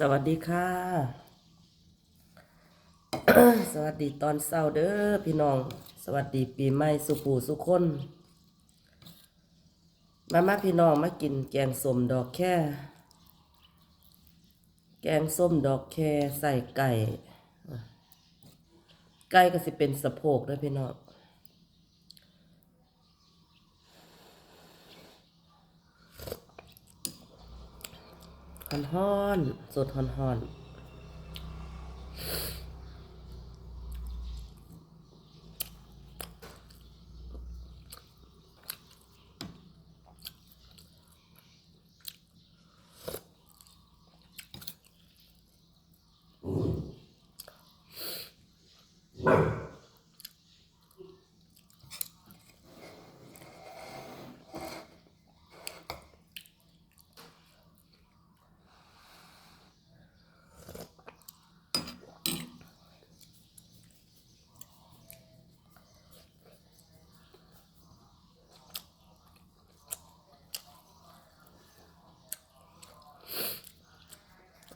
สวัสดีค่ะ สวัสดีตอนเช้าเด้อพี่น้อง สวัสดีปีใหม่สุปูสุคนมามาพี่น้องมากินแกงส้มดอกแค่ แกงส้มดอกแค่ใส่ไก่ ไก่ก็สิเป็นสะโพกเด้อพี่น้อง อนฮอนๆสดฮอนฮ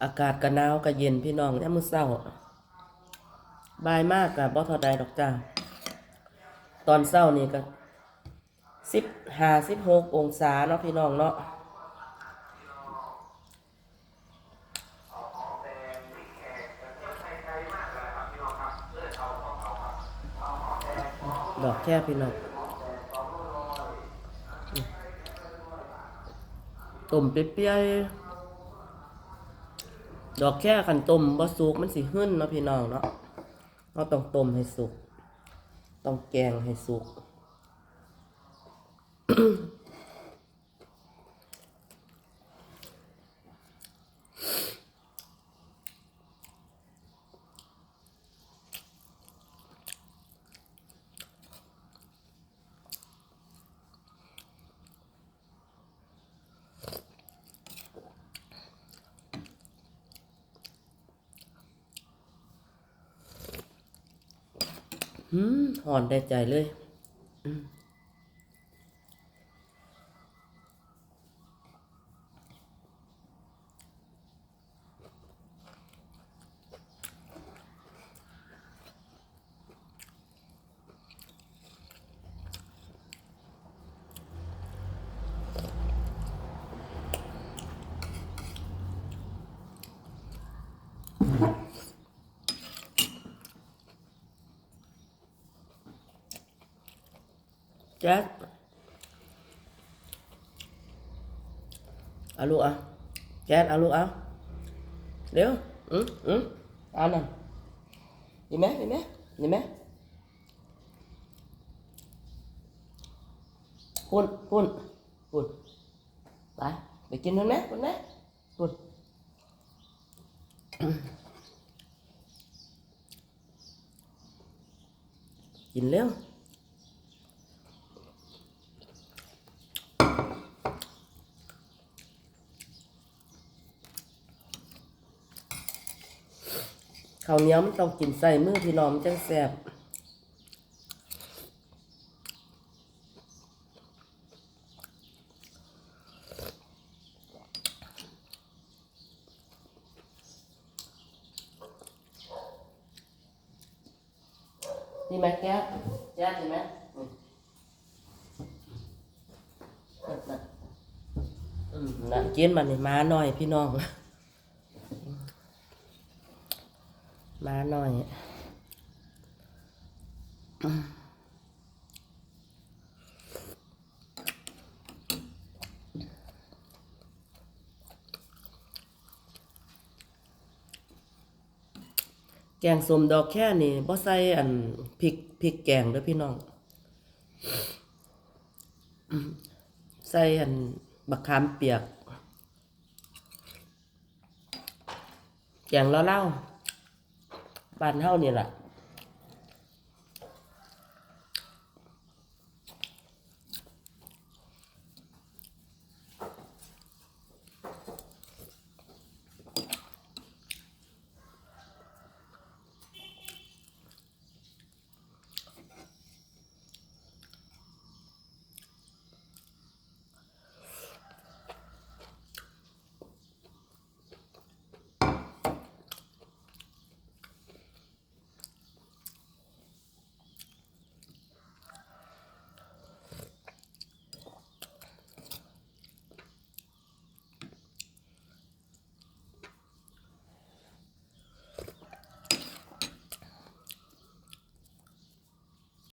อากาศก็หนาวก็เย็นพี่น้องเนี่ยมื้อเช้าบายมากกับบ่เท่าใดดอกจ้าตอนเช้านี่ก็สิบห้าสิบหกองศาเนาะพี่น้องเนาะดอกแค่พี่น้องต้มเปรี้ยวๆ ดอกแค่ขันต้มบ่สุกมันสิหึ้นเนาะพี่น้องเนาะเราต้องต้มให้สุก ต้องแกงให้สุก อืมหอนได้ใจเลยแจ๊ดเอาลูกเอาแจ๊ดเอาลูกเอาเดี๋ยวอืมอืมเอาหน่อยดีไหมดีไหมดีไหมคุณคุณคุณไปไปกินมันไหมคุณไหมคุณกินเร็ว ข้าวเหนียวมันต้องกินใส่มือพี่น้องมันจังแซ่บนี่ไหมแก๊สแก๊สเห็นไหมอืมน่ะอืมน่ะกินมันมาหน่อยพี่น้อง มาหน่อย แกงสมดอกแค่นี่บ่ใส่อันพริกพริกแกงเด้อพี่น้อง ใส่อันบักขามเปียกแกงเล่าๆ บ้านเฮานี่แหละ